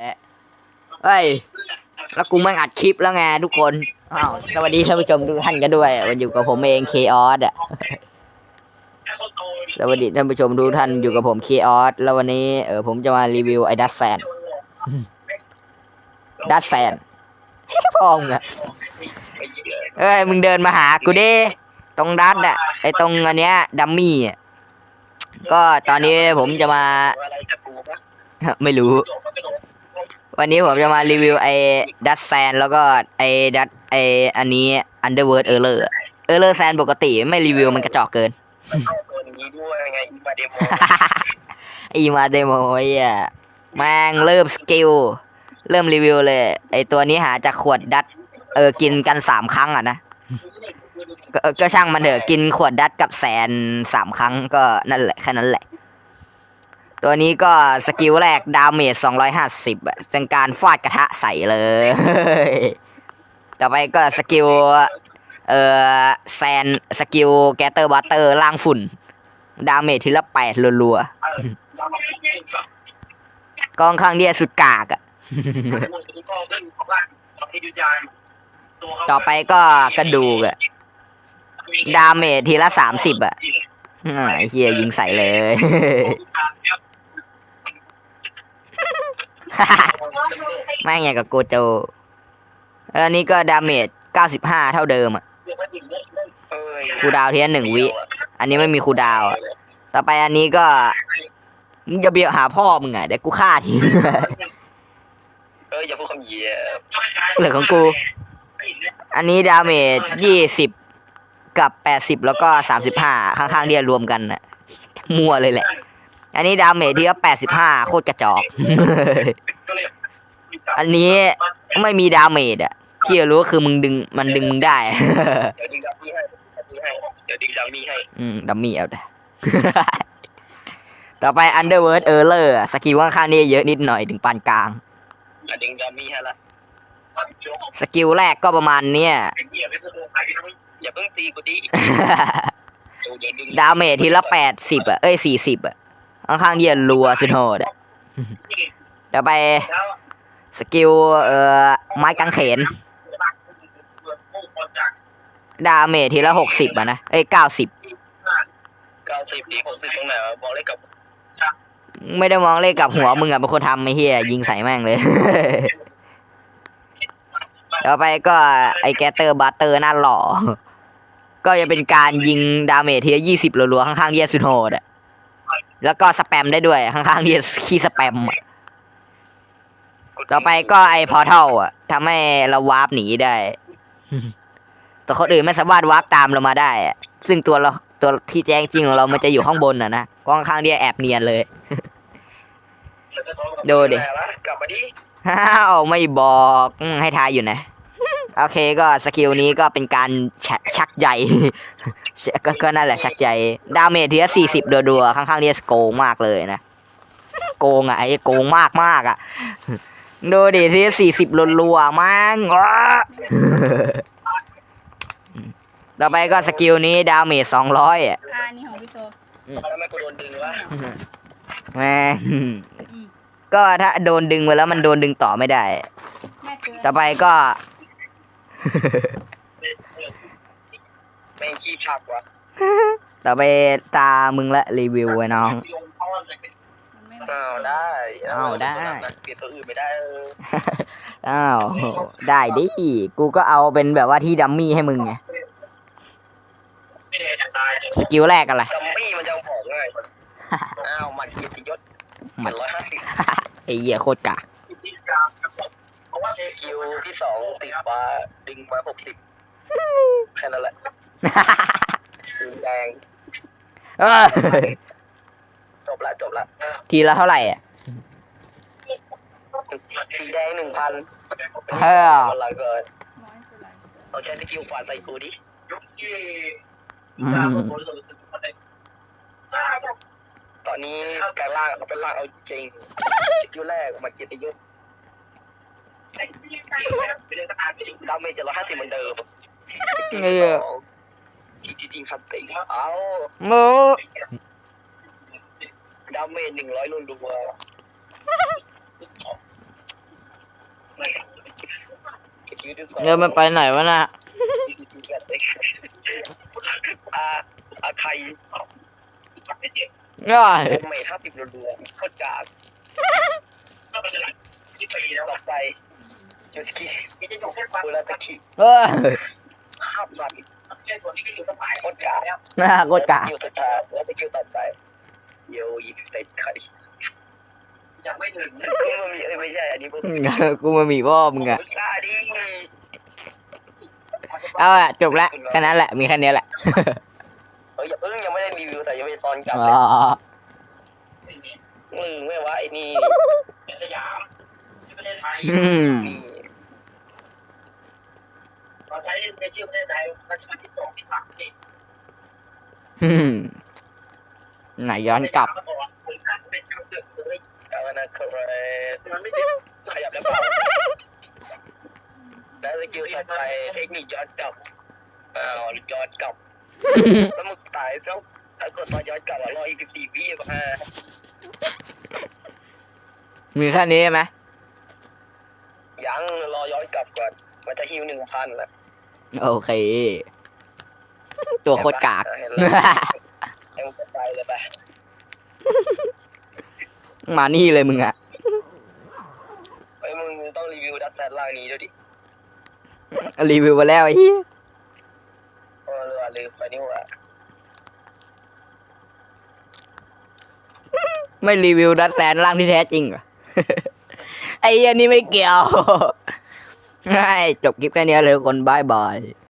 เฮ้ย แล้วกูแม่งอัดคลิปแล้วไงทุกคน อ้าว สวัสดีท่านผู้ชมทุกท่านกันด้วย วันอยู่กับผมเองเคออสอะ สวัสดีท่านผู้ชมทุกท่านอยู่กับผมเคออสแล้ววันนี้เออผมจะมารีวิวไอ้ดัสแซน ดัสแซนพองอะเอ้ย มึงเดินมาหากูดิ ตรงดัสอะ ไอ้ตรงอันเนี้ยดัมมี่อะ ก็ตอนนี้ผมจะมา ไม่รู้ วันนี้ผมจะมารีวิวไอ้ดัตแซนแล้วก็ไอ้ดัตไอ้อันนี้ Underworld Error เออร์เลอร์แซนปกติไม่รีวิวมันกระจอกเกินเข้าตัวนี้ด้วยไงอีมาเดโมอีมาเดโมไอ้อะแม่งเริ่มสกิลเริ่มรีวิวเลยไอ้ตัวนี้หาจากขวดดัตเออกินกันสามครั้งอะนะก็ก็ช่างมันเถอะกินขวดดัตกับแซนสามครั้งก็นั่นแหละแค่นั้นแหละ ตัวนี้ก็สกิลแรกดาเมจ250อะเป็นการฟาดกระทะใส่เลย ต่อไปก็สกิลเอ่อแซนสกิลแกเตอร์บัตเตอร์ล่างฝุ่น ดาเมจทีละแปดรัวๆกองข้างเดียสุดกากอะต่อไปก็กระดูกอะดาเมจทีละสามสิบอะเฮียยิงใส่เลย แม่งอย่างกับโกโจแล้วอันนี้ก็ดาเมจเก้าสิบห้าเท่าเดิมอะครูดาวทีละหนึ่งวิ อันนี้ไม่มีครูดาวอะต่อไปอันนี้ก็มึงจะเบียดหาพ่อมึงอะเดี๋ยวกูฆ่าทีเอออย่าพูดคำเหยียบเหลือของกู อันนี้ดาเมจยี่สิบกับแปดสิบแล้วก็สามสิบห้าข้างๆเดียวรวมกันน่ะมั่วเลยแหละ อันนี้ดาเมจที่ละแปดสิบห้าโคตรกระจอก อันนี้ไม่มีดาเมจอะที่รู้ก็คือมึงดึงมันดึงมึงได้ เดี๋ยวดึงดัมมี่ให้เดี๋ยวดึงดัมมี่ให้อืมดัมมี่เอาได้ ต่อไป Underworld Error อะสกิลข้างๆนี่เยอะนิดหน่อยถึงปานกลางอะดึงดัมมี่ให้ละสกิลแรกก็ประมาณเนี้ย อย่าเพิ่งตีกูดิ เดี๋ยวดึง ดาเมจทีละแปดสิบอะเอ้ยสี่สิบอะ ข้างๆเดียรัวสุดโหดอะต่อไปสกิลเอ่อไม้กางเขน ดาเมจทีละหกสิบอะนะ เอ้ยเก้าสิบเก้าสิบดีหกสิบตรงไหนวะบอกเลยกับไม่ได้มองเลขกับหัวมึงอะเป็นคนทำไอ้เฮียยิงใส่แม่งเลย ต่อไปก็ไอแกเตอร์บัตเตอร์หน้าหล่อ ก็จะเป็นการยิงดาเมจทีละยี่สิบรัวๆข้างๆเดียสุดโหดอะ แล้วก็สแปมได้ด้วยข้างๆเดียขี้สแปมอะต่อไปก็ไอพอเทลอะทำให้เราวาร์ปหนีได้ แต่คนอื่นไม่สามารถวาร์ปตามเรามาได้อะซึ่งตัวเราตัวที่แจ้งจริงของเรามันจะอยู่ข้างบนอะนะก็ข้างๆเดียแอบเนียนเลย ดูดิ กลับมาดิอ้าวไม่บอกอืมให้ทายอยู่นะ โอเคก็สกิลนี้ก็เป็นการชักชักใหญ่ ก็ก็นั่นแหละชักใหญ่ดาเมจทีละสี่สิบดัวๆข้างๆเนี่ยโกงมากเลยนะ โกงอะไอ้โกงมากมากๆอะ ดูดิทีละสี่สิบรัวๆมั้งว้าต่อไปก็สกิลนี้ดาเมจสองร้อยอะอ่านี่ของพี่โตแล้วไม่กูโดนดึงวะแม่งก็ถ้าโดนดึงไปแล้วมันโดนดึงต่อไม่ได้แม่ตัวต่อไปก็ แม่งขี้ผักวะต่อไปตามึงละรีวิวไว้น้องมันไม่อ้าวได้อ้าวได้ เปลี่ยนตัวอื่นไม่ได้เอออ้าวได้ดิกูก็เอาเป็นแบบว่าที่ดัมมี่ให้มึงไงสกิลแรกอะไรกัมมี่มันจะบอกง่ายกว่าอ้าวหมันเกียรติยศหมัดร้อยห้าสิบไอ้เหี้ยโคตรกากสกิลที่สองติดมาดึงมาหกสิบแค่นั้นแหละ ดึงแดงเออจบละจบละทีละเท่าไหร่อะสีแดงหนึ่งพันเฮ้ย วันหลังเกินน้อยสุดเลยเอาใช้สกิลขวานใส่กูดิอืมตอนนี้กลายร่างเอาเป็นร่างเอาจริงสกิลแรกมาเกียรติยศดาเมจจะร้อยห้าสิบเหมือนเดิม เออที่ จริงๆคันติเอามูดาเมจหนึ่งร้อยรัวคิวที่สองเงินมันไปไหนวะน่ะอาอาใครง่ายเมทห้าสิบรัวๆโคตรจากต่อไปยูสกิบูราสกิเออห้าพัน โคตรจากน่าโคตรกะคิวสุดท้ายแล้วสกิลต่อไปโยยิสเตตไคยังไม่ถึงมันมีเอ้ยไม่ใช่อันนี้เพิ่งกูมามีพ่อมึงอะชาดิเอาอะจบละแค่นั้นแหละมีแค่นี้แหละเฮ้ยอย่าเพิ่งยังไม่ได้รีวิวแต่ยังไม่ซ้อนกลับอ๋เลยอมึงไม่ว่าไอ้นี่สยามที่ประเทศไทย อืม นี่เรา ใช้ในชื่อประเทศไทยรัชกาลที่สองที่สามนี่อืมไหนย้อนกลับเอานะครับมันไม่ได้ขยับแล้วเปล่าแล้วสกิลต่อไปเทคนิคย้อนกลับอ้าวย้อนกลับ สมุดตายแล้วถ้ากดตอนย้อนกลับอะรออีกสิบสี่วิอะมีแค่นี้ใช่ไหมยังรอย้อนกลับก่อน มันจะฮิวหนึ่งพันอะ โอเค ตัวโคตรกาก เห็นแล้วให้มึงไปเลยไปมานี่เลยมึงอะไอ้ยมึงต้องรีวิวดักแซดล่างนี้ด้วยดิรีวิวมาแล้วไอ้เหี้ยเออเรือลืมไปนี่หว่าไม่รีวิวดัดแซนร่างที่แท้จริงเหรอ ไอ้เหี้ยนี่ไม่เกี่ยวให้ จบคลิปแค่นี้เลยทุกคนบายบาย